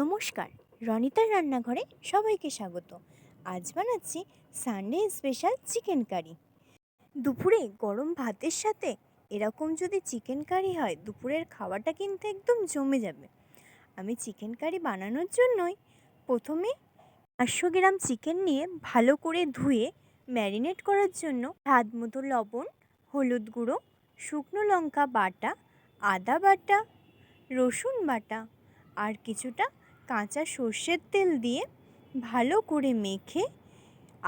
নমস্কার, রনিতার রান্নাঘরে সবাইকে স্বাগত। আজ বানাচ্ছি সানডে স্পেশাল চিকেন কারি দুপুরে গরম ভাতের সাথে এরকম যদি চিকেন কারি হয়, দুপুরের খাওয়াটা কিন্তু একদম জমে যাবে। আমি চিকেন কারি বানানোর জন্যই প্রথমে পাঁচশো গ্রাম চিকেন নিয়ে ভালো করে ধুয়ে ম্যারিনেট করার জন্য স্বাদ মতো লবণ, হলুদ গুঁড়ো, শুকনো লঙ্কা বাটা, আদা বাটা, রসুন বাটা আর কিছুটা কাঁচা সর্ষের তেল দিয়ে ভালো করে মেখে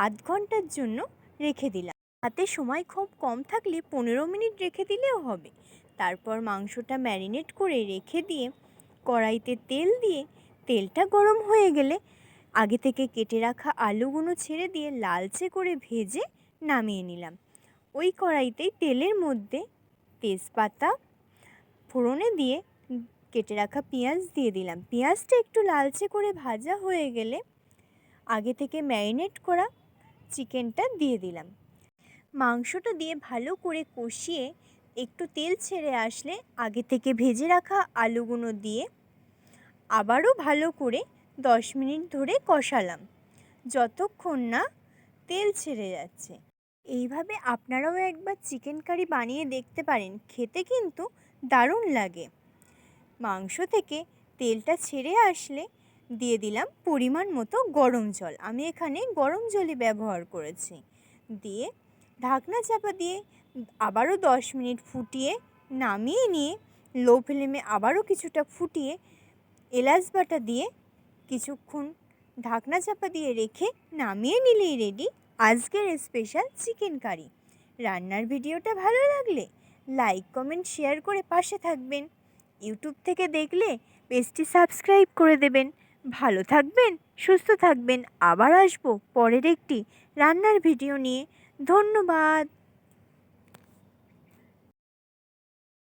আধ ঘণ্টার জন্য রেখে দিলাম। হাতে সময় খুব কম থাকলে পনেরো মিনিট রেখে দিলেও হবে। তারপর মাংসটা ম্যারিনেট করে রেখে দিয়ে কড়াইতে তেল দিয়ে তেলটা গরম হয়ে গেলে আগে থেকে কেটে রাখা আলুগুলো ছেড়ে দিয়ে লালচে করে ভেজে নামিয়ে নিলাম। ওই কড়াইতেই তেলের মধ্যে তেজপাতা, ফোড়নে দিয়ে কেটে রাখা পেঁয়াজ দিয়ে দিলাম। পেঁয়াজটা একটু লালচে করে ভাজা হয়ে গেলে আগে থেকে ম্যারিনেট করা চিকেনটা দিয়ে দিলাম। মাংসটা দিয়ে ভালো করে কষিয়ে একটু তেল ছেড়ে আসলে আগে থেকে ভেজে রাখা আলুগুলো দিয়ে আবারও ভালো করে দশ মিনিট ধরে কষালাম। যতক্ষণ না তেল ছেড়ে যাচ্ছে। এইভাবে আপনারাও একবার চিকেন কারি বানিয়ে দেখতে পারেন। খেতে কিন্তু দারুণ লাগে। মাংস থেকে তেলটা ছেড়ে আসলে দিয়ে দিলাম পরিমাণ মতো গরম জল। আমি এখানে গরম জলই ব্যবহার করেছি। দিয়ে ঢাকনা চাপা দিয়ে আবারও দশ মিনিট ফুটিয়ে নামিয়ে নিয়ে লো ফ্লেমে আবারও কিছুটা ফুটিয়ে এলাচ বাটা দিয়ে কিছুক্ষণ ঢাকনা চাপা দিয়ে রেখে নামিয়ে নিলেই রেডি আজকের স্পেশাল চিকেন কারি রান্নার ভিডিওটা ভালো লাগলে লাইক কমেন্ট শেয়ার করে পাশে থাকবেন। ইউটিউব থেকে দেখলে পেজটি সাবস্ক্রাইব করে দেবেন। ভালো থাকবেন, সুস্থ থাকবেন। আবার আসব পরের একটি রান্নার ভিডিও নিয়ে। ধন্যবাদ।